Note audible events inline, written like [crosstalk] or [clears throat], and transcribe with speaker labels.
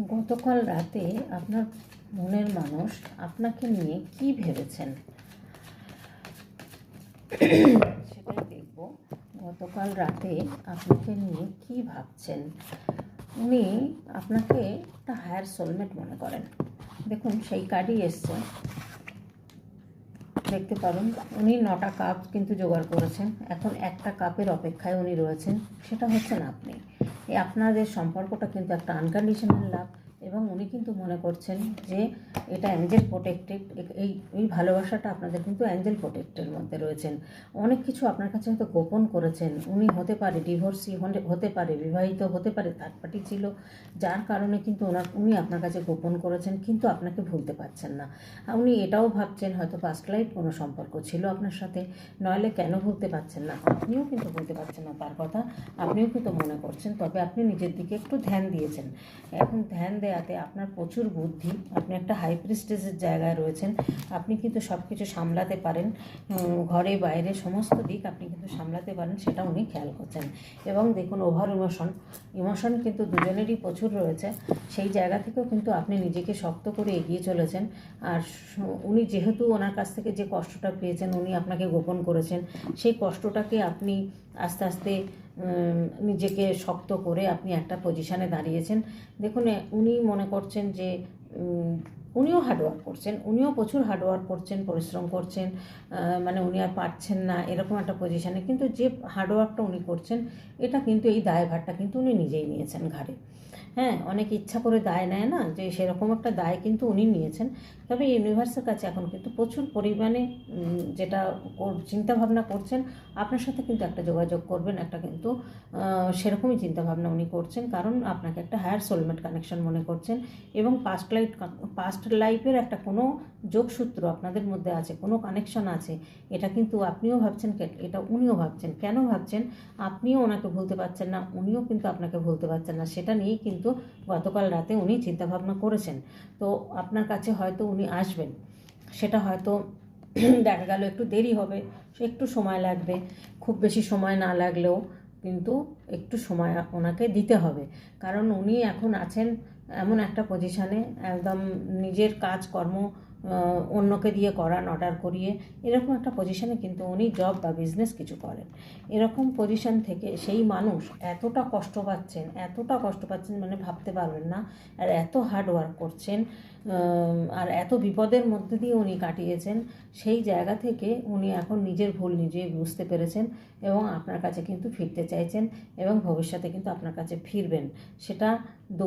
Speaker 1: গতকাল রাতে আপনার মনের মানুষ আপনাকে নিয়ে কি ভেবেছেন? সেটাই দেখব। গতকাল রাতে আপনাকে নিয়ে কি ভাবছেন? উনি আপনাকে একটা হায়ার সোলমেট মনে করেন। দেখুন, সেই কার্ডই এসছে। দেখতে পাবেন উনি নটা কাপ কিন্তু জোগাড় করেছেন। এখন একটা কাপের অপেক্ষায় উনি রয়েছেন। সেটা হচ্ছেন আপনি। আপনাদের সম্পর্কটা কিন্তু একটা আনকন্ডিশনাল লাভ এবং উনি কিন্তু মনে করছেন যে এটা অ্যাঞ্জেল প্রোটেক্টেড, এই এই ভালোবাসাটা আপনাদের কিন্তু অ্যাঞ্জেল প্রোটেক্টের মধ্যে রয়েছেন। অনেক কিছু আপনার কাছে হয়তো গোপন করেছেন। উনি হতে পারে ডিভোর্সি হতে পারে বিবাহিত, হতে পারে থার্ড পার্টি ছিল, যার কারণে কিন্তু ওনার উনি আপনার কাছে গোপন করেছেন, কিন্তু আপনাকে ভুলতে পারছেন না। উনি এটাও ভাবছেন হয়তো পাস্ট লাইফ কোনো সম্পর্ক ছিল আপনার সাথে, নইলে কেন ভুলতে পারছেন না? আপনিও কিন্তু ভুলতে পারছেন না তার কথা, আপনিও কিন্তু মনে করছেন, তবে আপনি নিজের দিকে একটু ধ্যান দিয়েছেন। এখন ধ্যান দেওয়াতে আপনার প্রচুর বুদ্ধি, আপনি একটা হাই প্রিস্টেজের জায়গায় রয়েছেন, আপনি কিন্তু সব কিছু সামলাতে পারেন ঘরে বাইরে সমস্ত দিক আপনি কিন্তু সামলাতে পারেন, সেটা উনি খেয়াল করছেন। এবং দেখুন ওভার ইমোশন ইমোশন কিন্তু দুজনেরই প্রচুর রয়েছে, সেই জায়গা থেকেও কিন্তু আপনি নিজেকে শক্ত করে এগিয়ে চলেছেন। আর উনি যেহেতু ওনার কাছ থেকে যে কষ্টটা পেয়েছেন, উনি আপনাকে গোপন করেছেন, সেই কষ্টটাকে আপনি আস্তে আস্তে নিজেকে শক্ত করে আপনি একটা পজিশানে দাঁড়িয়েছেন। দেখুন উনি মনে করছেন যে উনিও হার্ডওয়ার্ক করছেন, উনিও প্রচুর হার্ডওয়ার্ক করছেন, পরিশ্রম করছেন মানে উনি আর পারছেন না, এরকম একটা পজিশানে কিন্তু যে হার্ডওয়ার্কটা উনি করছেন, এটা কিন্তু এই দায়ভারটা কিন্তু উনি নিজেই নিয়েছেন ঘাড়ে। হ্যাঁ অনেক ইচ্ছা করে দায় নেয় না, যে সেরকম একটা দায় কিন্তু উনি নিয়েছেন। তবে ইউনিভার্সের কাছে এখন কিন্তু প্রচুর পরিমাণে যেটা চিন্তাভাবনা করছেন, আপনার সাথে কিন্তু একটা যোগাযোগ করবেন, একটা কিন্তু সেরকমই চিন্তাভাবনা উনি করছেন। কারণ আপনাকে একটা হায়ার সোলমেট কানেকশন মনে করছেন এবং পাস্ট লাইফ পাস্ট লাইফের একটা কোনো যোগসূত্র আপনাদের মধ্যে আছে, কোনো কানেকশন আছে, এটা কিন্তু আপনিও ভাবছেন এটা উনিও ভাবছেন। কেন ভাবছেন? আপনিও ওনাকে ভুলতে পারছেন না, উনিও কিন্তু আপনাকে ভুলতে পারছেন না, সেটা নিয়েই কিন্তু গতকাল রাতে উনি চিন্তাভাবনা করেছেন। তো আপনার কাছে হয়তো উনি আসবেন, সেটা হয়তো [clears throat] দেখা গেল একটু দেরি হবে, একটু সময় লাগবে, খুব বেশি সময় না লাগলেও কিন্তু একটু সময় ওনাকে দিতে হবে। কারণ উনি এখন আছেন এমন একটা পজিশানে একদম নিজের কাজকর্ম অন্যকে দিয়ে করান অর্ডার করিয়ে, এরকম একটা পজিশানে কিন্তু উনি জব বা বিজনেস কিছু করেন। এরকম পজিশন থেকে সেই মানুষ এতটা কষ্ট পাচ্ছেন, এতটা কষ্ট পাচ্ছেন মানে ভাবতে পারবেন না, আর এত হার্ড ওয়ার্ক করছেন আর এত বিপদের মধ্যে দিয়ে উনি কাটিয়েছেন, সেই জায়গা থেকে উনি এখন নিজের ভুল নিজেই বুঝতে পেরেছেন এবং আপনার কাছে কিন্তু ফিরতে চাইছেন এবং ভবিষ্যতে কিন্তু আপনার কাছে ফিরবেন। সেটা দু